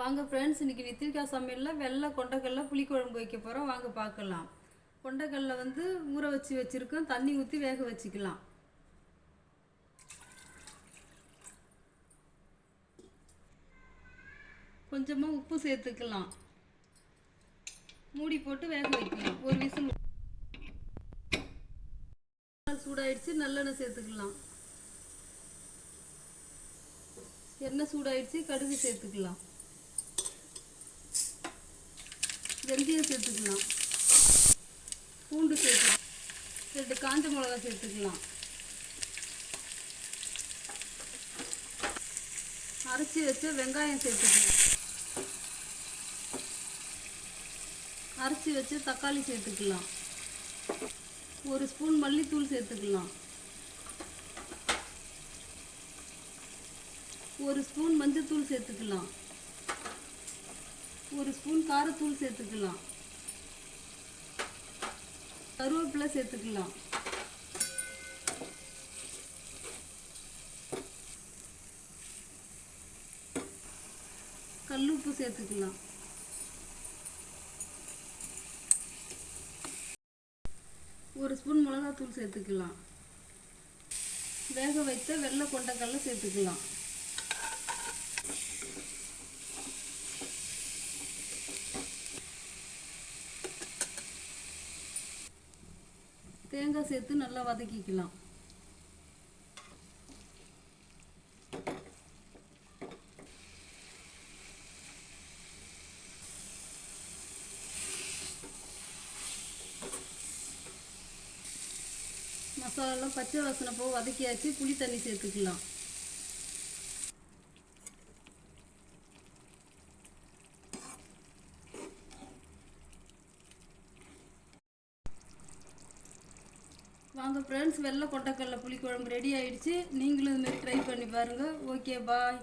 வாங்க ஃப்ரெண்ட்ஸ் இன்றைக்கி நித்திரிக்காய் சமையலில் வெள்ளை கொண்டக்கடல புளிக்குழம்பு வைக்க போகிறோம் வாங்க பார்க்கலாம். கொண்டைக்கல்ல வந்து ஊற வச்சு வச்சுருக்கோம். தண்ணி ஊற்றி வேக வச்சுக்கலாம். கொஞ்சமாக உப்பு சேர்த்துக்கலாம். மூடி போட்டு வேக வைக்கலாம். ஒரு விசில் சூடாயிடுச்சு. நல்லெண்ணெய் சேர்த்துக்கலாம். எண்ணெய் சூடாயிடுச்சு. கடுகு சேர்த்துக்கலாம். வெந்தயம் சேர்த்துக்கலாம். பூண்டு சேர்த்துக்கலாம் ரெண்டு காஞ்ச மிளகா சேர்த்துக்கலாம். அரைச்சி வச்ச வெங்காயம் சேர்த்துக்கலாம். அரைச்சி வச்ச தக்காளி சேர்த்துக்கலாம். ஒரு ஸ்பூன் மல்லித்தூள் சேர்த்துக்கலாம். ஒரு ஸ்பூன் மஞ்சத்தூள் சேர்த்துக்கலாம். ஒரு ஸ்பூன் காரத்தூள் சேர்த்துக்கலாம். கருவேப்பிலை சேர்த்துக்கலாம். கல்லுப்பு சேர்த்துக்கலாம். ஒரு ஸ்பூன் மிளகாத்தூள் சேர்த்துக்கலாம். வேக வைத்த வெள்ளை கொண்டக்கடலை சேர்த்துக்கலாம். தேங்காய் சேர்த்து நல்லா வதக்கிக்கலாம். மசாலாலாம் பச்சை வாசனை போக வதக்கியாச்சு புளி தண்ணி சேர்த்துக்கலாம். வாங்க ஃப்ரெண்ட்ஸ் வெள்ளை கொண்டக்கடலை புளிக்குழம்பு ரெடி ஆயிடுச்சு. நீங்களும் இதுமாரி ட்ரை பண்ணி பாருங்கள் ஓகே பாய்